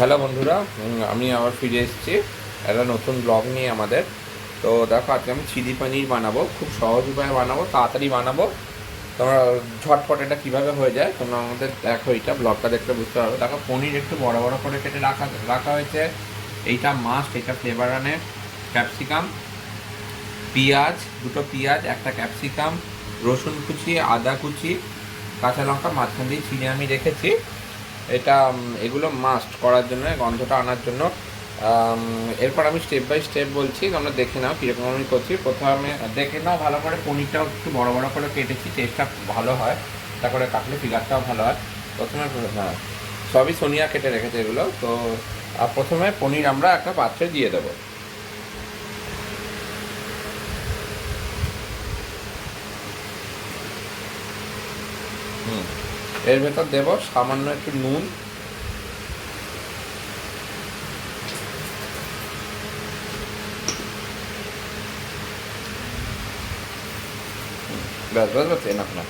Hello বন্ধুরা আমি আবার ফিরে এসেছি। একটা নতুন ব্লগ নিয়ে আমাদের। তো দেখো, আজকে আমি চিলি পনির বানাবো, খুব সহজ উপায়ে বানাবো, তাড়াতাড়ি বানাবো। তোমরা ঝটপট এটা কীভাবে হয়ে যায়, তোমরা আমাদের দেখো এইটা ব্লগটা দেখলে বুঝতে পারবে। দেখো, পনির একটু বড় বড় করে কেটে রাখা রাখা হয়েছে। এইটা মাস্ট এটা ফ্লেভার আনে। ক্যাপসিকাম পেঁয়াজ, দুটো পেঁয়াজ, একটা ক্যাপসিকাম রসুন কুচি, আদা কুচি, কাঁচা লঙ্কা, মাঝখান দিয়ে চিনি আমি রেখেছি। এটা এগুলো মাস্ট করার জন্য, গন্ধটা আনার জন্য। এরপর আমি স্টেপ বাই স্টেপ বলছি, তোমরা দেখে নাও কীরকম আমি করছি। প্রথমে দেখে নাও ভালো করে পনিরটাও একটু বড় বড় করে কেটেছি টেস্টটা ভালো হয়। তারপরে কাটলে ফিগারটাও ভালো হয়। প্রথমে হ্যাঁ সবই সোনিয়া কেটে রেখেছে এগুলো। তো প্রথমে পনির আমরা একটা পাত্রে দিয়ে দেবো। হুম। এর ভেতর দেব সামান্য একটু নুন। ব্যাস ব্যাস ব্যাস এনাফ এনাফ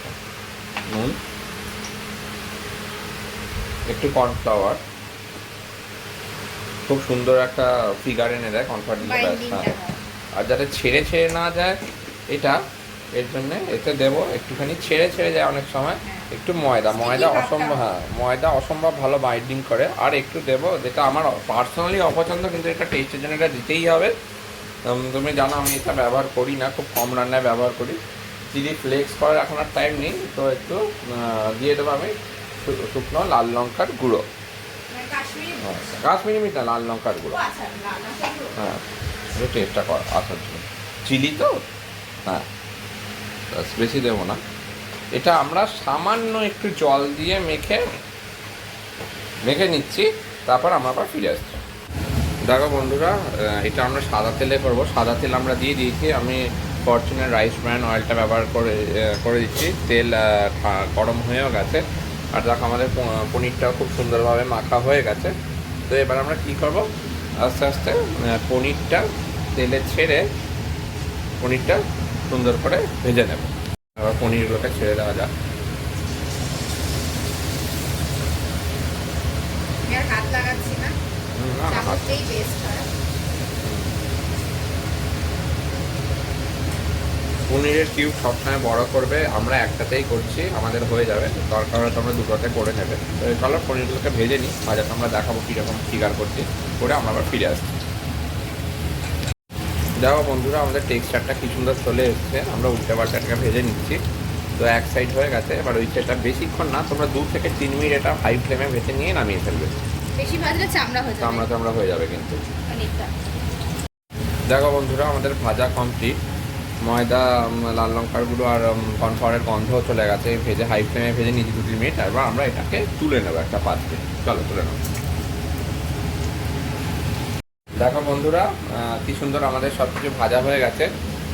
নুন। একটু কর্নফ্লাওয়ার খুব সুন্দর একটা ফিগার এনে দেয় কর্নফ্লাওয়ার হ্যাঁ। আর যাতে ছেড়ে ছেড়ে না যায় এটা এর জন্য এতে দেব। একটুখানি ছেড়ে ছেড়ে যায় অনেক সময়। একটু ময়দা। ময়দা অসম্ভব হ্যাঁ ময়দা অসম্ভব ভালো বাইন্ডিং করে। আর একটু দেব যেটা আমার পার্সোনালি অপছন্দ কিন্তু এটা টেস্টের জন্য এটা দিতেই হবে। তুমি জানো আমি এটা ব্যবহার করি না খুব কম রান্নায় ব্যবহার করি। চিলি ফ্লেক্স করার এখন আর টাইম নেই তো একটু দিয়ে দেবো আমি শুকনো লাল লঙ্কার গুঁড়ো। মানে কাশ্মীরি হ্যাঁ, কাশ্মীরি মিটা লাল লঙ্কার গুঁড়ো। আচ্ছা। হ্যাঁ একটু টেস্টটা কর আসার জন্য। চিলি তো? হ্যাঁ। বেশি দেবো না। এটা আমরা সামান্য একটু জল দিয়ে মেখে মেখে নিচ্ছি, তারপর আমরা আবার ফিরে আসছি। দেখো বন্ধুরা এটা আমরা সাদা তেলে করব। সাদা তেল আমরা দিয়ে দিয়েছি। আমি ফরচুনের রাইস ব্র্যান্ড অয়েলটা ব্যবহার করে করে দিচ্ছি। তেল গরম হয়েও গেছে। আর দেখো আমাদের পনিরটাও খুব সুন্দরভাবে মাখা হয়ে গেছে। তো এবার আমরা কি করব? আস্তে আস্তে পনিরটা তেলে ছেড়ে, পনিরটা সুন্দর করে ভেজে নেব। আবার পনিরগুলোকে ছেড়ে দেওয়া যাক। হাত লাগাচ্ছি না। চামচেই বেস্ট হয়। পনিরের কিউব সবসময় বড় করবে আমরা একটাতেই করছি আমাদের হয়ে যাবে। দরকার হলে তোমরা দুটোতে করে নেবে। তো চলো পনিরগুলোকে ভেজে নিই ভাজাটা আমরা দেখাবো কীরকম ফিগার করছি করে আমরা আবার ফিরে আসছি। দেখো বন্ধুরা আমাদের টেক্সচারটা কি সুন্দর চলে এসছে। আমরা উল্টে পাল্টাটাকে ভেজে নিচ্ছি। তো এক সাইড হয়ে গেছে এবার ওই সাইডটা বেশিক্ষণ না তোমরা দু থেকে তিন মিনিট এটা হাই ফ্লেমে ভেজে নিয়ে নামিয়ে ফেলবে। বেশি ভাজলে চামড়া হয়ে যাবে। চামড়া চামড়া হয়ে যাবে কিন্তু। দেখো বন্ধুরা আমাদের ভাজা কমপ্লিট ময়দা লাল লঙ্কার গুঁড়ো আর কর্নফ্লাওয়ারের গন্ধ চলে গেছে। ভেজে হাই ফ্লেমে ভেজে নিয়েছি দু তিন মিনিট। এবার আমরা এটাকে তুলে নেব একটা পাত্রে। চলো তুলে নেব। দেখো বন্ধুরা কি সুন্দর আমাদের সব কিছু ভাজা হয়ে গেছে।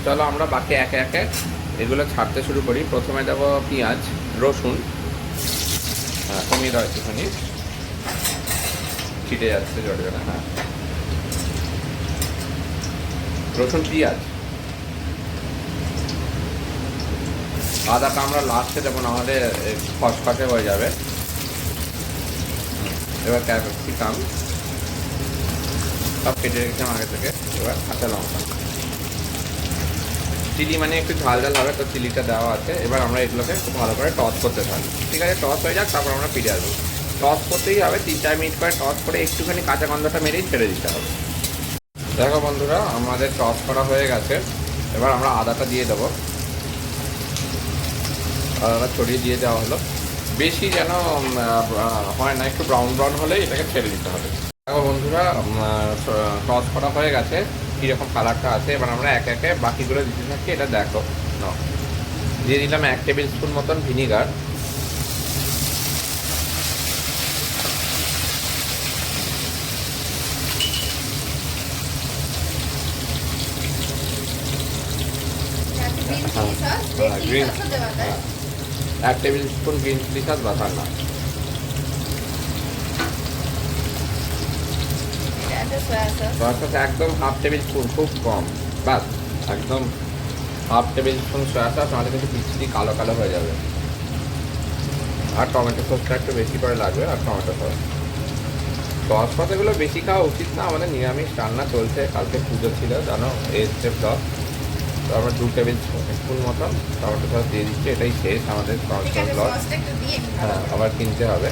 চলো আমরা বাকি একে একে এগুলো ছাড়তে শুরু করি। প্রথমে দেবো পেঁয়াজ, রসুন। হ্যাঁ কমিয়ে দাও একটুখানি। ছিটে যাচ্ছে জড়বে না হ্যাঁ। রসুন, পেঁয়াজ। আদাটা আমরা লাস্টে দেবো না হলে খসখসে হয়ে যাবে। এবার ক্যাপসিকাম। সব কেটে রেখেছিলাম আগে থেকে। এবার কাঁচা লঙ্কা চিলি মানে একটু ঝাল ঝাল হবে, তো চিলিটা দেওয়া আছে। এবার আমরা এগুলোকে খুব ভালো করে টস করতে থাকি ঠিক আছে? টস হয়ে যাক, তারপর আমরা ফিরে আসব। টস করতেই হবে, তিন চার মিনিট করে টস করে একটুখানি কাঁচা গন্ধটা মেরেই ছেড়ে দিতে হবে। দেখো বন্ধুরা, আমাদের টস করা হয়ে গেছে। এবার আমরা আদাটা দিয়ে দেবো। আদাটা ছড়িয়ে দিয়ে দেওয়া হলো। বেশি যেন হয় না, একটু ব্রাউন ব্রাউন হলেই এটাকে ছেড়ে দিতে হবে। দেখো বন্ধুরা টস করা হয়ে গেছে। কীরকম কালারটা আছে এবার আমরা একে একে বাকিগুলো দিতে থাকি এটা দেখো। নাও। দিয়ে দিলাম এক টেবিল স্পুন মতন ভিনিগার গ্রিন হ্যাঁ, হ্যাঁ, এক tablespoon green chilli sauce বাতার না এটা আছে সয়া সস একদম হাফ টেবিল স্পুন খুব কম। বাস একদম half tablespoon soya sauce আমাদের কিন্তু বিচ্ছিরি কালো কালো হয়ে যাবে। আর টমেটো সসটা একটু বেশি করে লাগবে আর টমেটো সস। সস এগুলো বেশি খাওয়া উচিত না আমাদের নিরামিষ রান্না চলছে কালকে পুজো ছিল জানো এসছে ব্লগ তো আমরা দু টেবিল স্পুন মতন টমেটো সস দিয়ে দিচ্ছি এটাই শেষ আমাদের ঠিক সস হ্যাঁ আবার কিনতে হবে।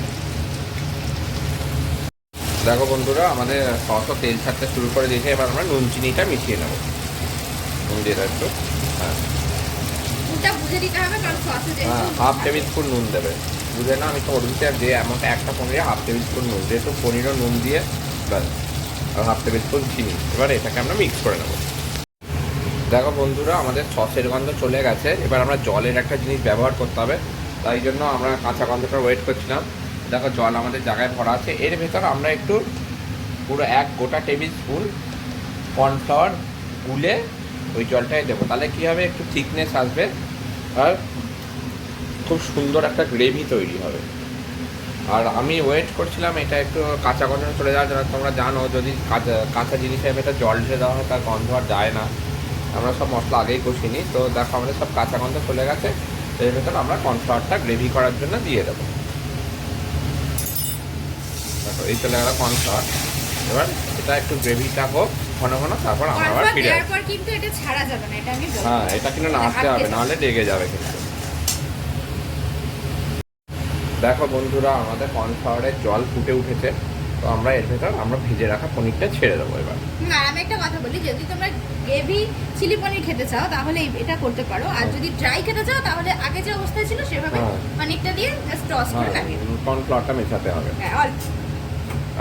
দেখো বন্ধুরা আমাদের সসও তেল ছাড়তে শুরু করে দিয়েছে। এবার আমরা নুন চিনিটা মিশিয়ে নেব। নুন দিয়ে দাও হ্যাঁ। হ্যাঁ হাফ টেবিল স্পুন নুন দেবে। বুঝে না? আমি তো ওরুতে যে এমন একটা পনিরে হাফ টেবিল স্পুন নুন যেহেতু পনিরও নুন দিয়ে ব্যাস। আর হাফ টেবিল স্পুন চিনি। এবার এটাকে আমরা মিক্স করে নেব। দেখো বন্ধুরা আমাদের সসের গন্ধ চলে গেছে। এবার আমরা জলের একটা জিনিস ব্যবহার করতে হবে। তাই জন্য আমরা কাঁচা গন্ধটা ওয়েট করছিলাম। দেখো জল আমাদের জায়গায় ভরা আছে। এর ভেতর আমরা একটু পুরো এক গোটা টেবিল স্পুন কর্নফ্লাওয়ার গুলে ওই জলটাই দেবো। তাহলে কী হবে? একটু থিকনেস আসবে আর খুব সুন্দর একটা গ্রেভি তৈরি হবে। আর আমি ওয়েট করছিলাম, এটা একটু কাঁচা গন্ধ চলে যাওয়ার জন্য। তোমরা জানো, যদি কাঁচা কাঁচা জিনিসের ভেতর জল ঢেলে দেওয়া হয়, তার গন্ধ আর যায় না। আমরা সব মশলা আগেই কষিনি তো দেখো, আমাদের সব কাঁচা গন্ধ চলে গেছে। এর ভেতর আমরা কর্নফ্লাওয়ারটা গ্রেভি করার জন্য দিয়ে দেবো। দেখো এই চলে গেল কর্নফ্লাওয়ার এবার এটা একটু গ্রেভিটা হোক ঘন ঘন তারপর আমরা আবার ফিরে কিন্তু এটা ছাড়া যাবে না এটা আমি হ্যাঁ এটা কিন্তু নাড়তে হবে নাহলে লেগে যাবে কিন্তু। দেখো বন্ধুরা আমাদের কর্নফ্লাওয়ারের জল ফুটে উঠেছে তো আমরা এর ভেতর আমরা ভেজে রাখা পনিরটা ছেড়ে দেবো এবার। আমি একটা কথা বলি যদি তোমরা গ্রেভি চিলি পনির খেতে চাও তাহলে এটা করতে পারো। আর যদি ড্রাই খেতে চাও তাহলে আগে যে অবস্থায় ছিল সেভাবে হ্যাঁ। পনিরটা দিয়ে জাস্ট টস করে লাগিয়ে দিও। কর্নফ্লাওয়ারটা মেশাতে হবে। হ্যাঁ অল্প।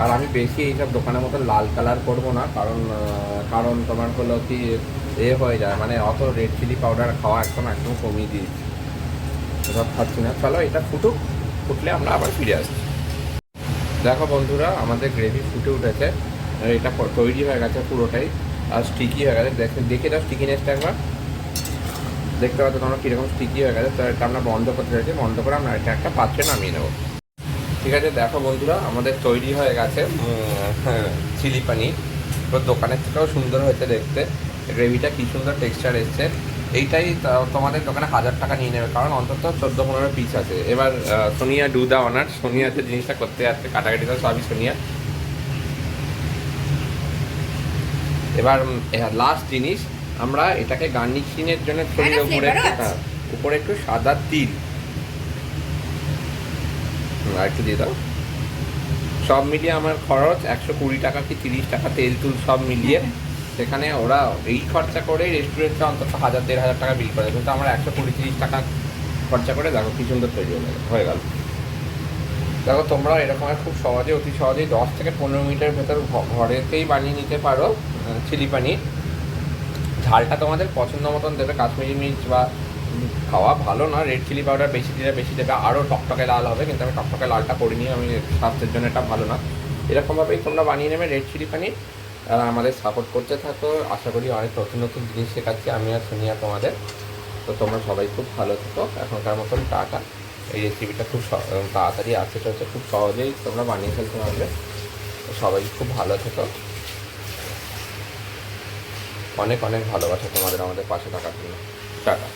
আর আমি বেশি এইসব দোকানের মতো লাল কালার করব না, কারণ কারণ তোমার হলো কি, এ হয়ে যায় মানে অত রেড চিলি পাউডার খাওয়া একদম একদম কমিয়ে দিয়েছি। এসব খাচ্ছি না। চলো, এটা ফুটুক, ফুটলে আমরা আবার ফিরে আসছি। দেখো বন্ধুরা, আমাদের গ্রেভি ফুটে উঠেছে। এটা তৈরি হয়ে গেছে পুরোটাই, আর স্টিকি হয়ে গেছে। দেখে দেখে দাও স্টিকিনেসটা একবার। দেখতে পাচ্ছ তোমরা কীরকম স্টিকি হয়ে গেছে। তো এটা আমরা বন্ধ করতে চাইছি। বন্ধ করে আমরা এটা একটা পাত্রে নামিয়ে নেব। ঠিক আছে দেখো বন্ধুরা আমাদের তৈরি হয়ে গেছে চিলি পানির। তো দোকানের থেকেও সুন্দর হয়েছে দেখতে। গ্রেভিটা কি সুন্দর টেক্সচার এসছে। এইটাই তোমাদের দোকানে হাজার টাকা নিয়ে নেবে কারণ অন্তত চোদ্দ পনেরো পিস আছে। এবার Sonia do the honour Sonia যে জিনিসটা করতে যাচ্ছে কাটাকাটি তো সবই সোনিয়া। এবার লাস্ট জিনিস আমরা এটাকে গার্নিশিংয়ের জন্য উপরে। হ্যাঁ, উপরে একটু সাদা তিল। হুম, আর একটু দিয়ে দাও। সব মিলিয়ে আমার খরচ একশো কুড়ি টাকা কি তিরিশ টাকা তেল তুল সব মিলিয়ে। সেখানে ওরা এই খরচা করে রেস্টুরেন্টে অন্তত হাজার দেড় হাজার টাকা বিল করে। কিন্তু আমার একশো কুড়ি তিরিশ টাকা খরচা করে দেখো কি সুন্দর তৈরি হয়ে গেল হয়ে গেল। দেখো তোমরা এরকম খুব সহজে অতি সহজেই দশ থেকে পনেরো মিনিটের ভেতর ঘরেতেই বানিয়ে নিতে পারো চিলি পানির। ঝালটা তোমাদের পছন্দ মতন দেবে কাশ্মীরি মির্চ বা খাওয়া ভালো না রেড চিলি পাউডার বেশি দিলে বেশি দেবে আরও টকটকে লাল হবে, কিন্তু আমি টকটকে লালটা করিনি আমি স্বাস্থ্যের জন্য এটা ভালো না। এরকমভাবেই তোমরা বানিয়ে নেবে রেড চিলি পানির আর আমাদের সাপোর্ট করতে থাকো। আশা করি অনেক নতুন নতুন জিনিস শেখাচ্ছি, আমি আর শুনিয়া তোমাদের। তো তোমরা সবাই খুব ভালো থেকো, এখনকার মতন টাটা। এই রেসিপিটা খুব তাড়াতাড়ি আসতে চলছে, খুব সহজেই তোমরা বানিয়ে ফেলতে পারবে। তো সবাই খুব ভালো থেকো। অনেক অনেক ভালোবাসা তোমাদের আমাদের পাশে থাকার জন্য। টাটা।